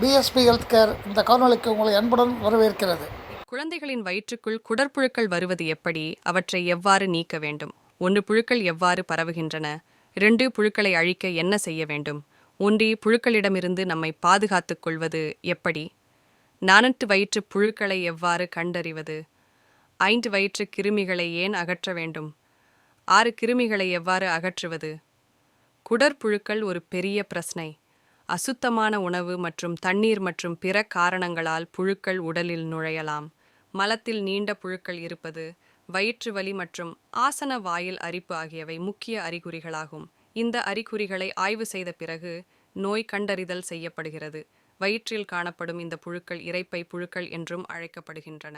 BSP health care இந்த காணொலிக்கு உங்களை அன்புடன் வரவேற்கிறது. குழந்தைகளின் வயிற்றுக்குள் குடற்புழுக்கள் வருவது எப்படி? அவற்றை எவ்வாறு நீக்க வேண்டும்? ஒன்று புழுக்கள் எவ்வாறு பரவுகின்றன? இரண்டு புழுக்களை அழிக்க என்ன செய்ய வேண்டும்? ஒன்றி புழுக்களிடமிருந்து நம்மை பாதுகாத்துக் கொள்வது எப்படி? நானட்டு வயிற்று புழுக்களை எவ்வாறு கண்டறிவது? ஐந்து வயிற்று கிருமிகளை ஏன் அகற்ற வேண்டும்? ஆறு கிருமிகளை எவ்வாறு அகற்றுவது? குடற்புழுக்கள் ஒரு பெரிய பிரச்சனை. அசுத்தமான உணவு மற்றும் தண்ணீர் மற்றும் பிற காரணங்களால் புழுக்கள் உடலில் நுழையலாம். மலத்தில் நீண்ட புழுக்கள் இருப்பது வயிற்று வலி மற்றும் ஆசன வாயில் அரிப்பு ஆகியவை முக்கிய அறிகுறிகளாகும். இந்த அறிகுறிகளை ஆய்வு செய்த பிறகு நோய் கண்டறிதல் செய்யப்படுகிறது. வயிற்றில் காணப்படும் இந்த புழுக்கள் இரைப்பை புழுக்கள் என்றும் அழைக்கப்படுகின்றன.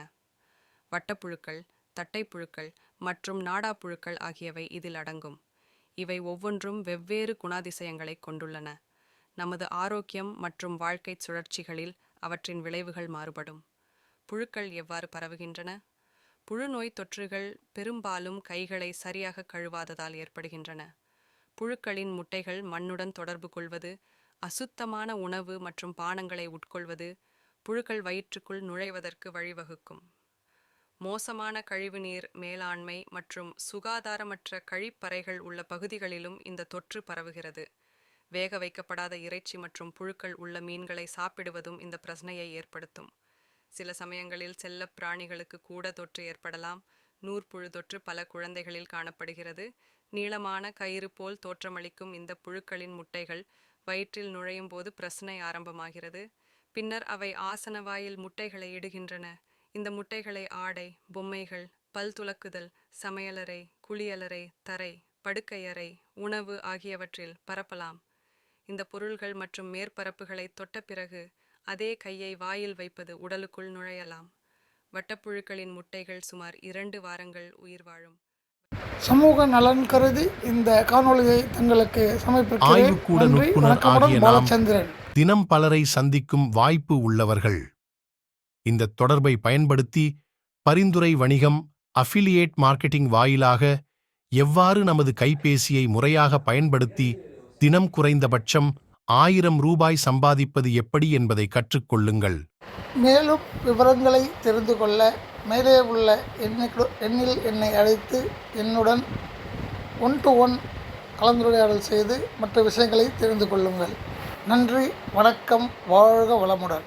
வட்டப்புழுக்கள் தட்டைப்புழுக்கள் மற்றும் நாடாப்புழுக்கள் ஆகியவை இதில் அடங்கும். இவை ஒவ்வொன்றும் வெவ்வேறு குணாதிசயங்களை கொண்டுள்ளன. நமது ஆரோக்கியம் மற்றும் வாழ்க்கைச் சுழற்சிகளில் அவற்றின் விளைவுகள் மாறுபடும். புழுக்கள் எவ்வாறு பரவுகின்றன? புழுநோய் தொற்றுகள் பெரும்பாலும் கைகளை சரியாக கழுவாததால் ஏற்படுகின்றன. புழுக்களின் முட்டைகள் மண்ணுடன் தொடர்பு கொள்வது அசுத்தமான உணவு மற்றும் பானங்களை உட்கொள்வது புழுக்கள் வயிற்றுக்குள் நுழைவதற்கு வழிவகுக்கும். மோசமான கழிவுநீர் மேலாண்மை மற்றும் சுகாதாரமற்ற கழிப்பறைகள் உள்ள பகுதிகளிலும் இந்த தொற்று பரவுகிறது. வேக வைக்கப்படாத இறைச்சி மற்றும் புழுக்கள் உள்ள மீன்களை சாப்பிடுவதும் இந்த பிரச்சனையை ஏற்படுத்தும். சில சமயங்களில் செல்லப் பிராணிகளுக்கு கூட தொற்று ஏற்படலாம். நூற்புழு தொற்று பல குழந்தைகளில் காணப்படுகிறது. நீளமான கயிறு போல் தோற்றமளிக்கும் இந்த புழுக்களின் முட்டைகள் வயிற்றில் நுழையும் போது பிரச்சனை ஆரம்பமாகிறது. பின்னர் அவை ஆசன வாயில் முட்டைகளை இடுகின்றன. இந்த முட்டைகளை ஆடை பொம்மைகள் பல் துலக்குதல் சமையலறை குளியலறை தரை படுக்கையறை உணவு ஆகியவற்றில் பரப்பலாம். இந்த பொருள்கள் மற்றும் மேற்பரப்புகளை தொட்ட பிறகு அதே கையை வாயில் வைப்பது உடலுக்குள் நுழையலாம். வட்டப்புழுக்களின் முட்டைகள் சுமார் இரண்டு வாரங்கள் உயிர் வாழும். சமூக நலன் கருதி இந்த காணொளியை தங்களுக்கு ஆய்வுக்கூட நுட்புணர் ஆகிய நாம் தினம் பலரை சந்திக்கும் வாய்ப்பு உள்ளவர்கள். இந்த தொடர்பை பயன்படுத்தி பரிந்துரை வணிகம் அஃபிலியேட் மார்க்கெட்டிங் வாயிலாக எவ்வாறு நமது கைபேசியை முறையாக பயன்படுத்தி தினம் குறைந்தபட்சம் ஆயிரம் ரூபாய் சம்பாதிப்பது எப்படி என்பதை கற்றுக்கொள்ளுங்கள். மேலும் விவரங்களை தெரிந்து கொள்ள மேலே உள்ள எண்ணில் என்னை அழைத்து என்னுடன் ஒன் டு ஒன் கலந்துரையாடல் செய்து மற்ற விஷயங்களை தெரிந்து கொள்ளுங்கள். நன்றி வணக்கம் வாழ்க வளமுடன்.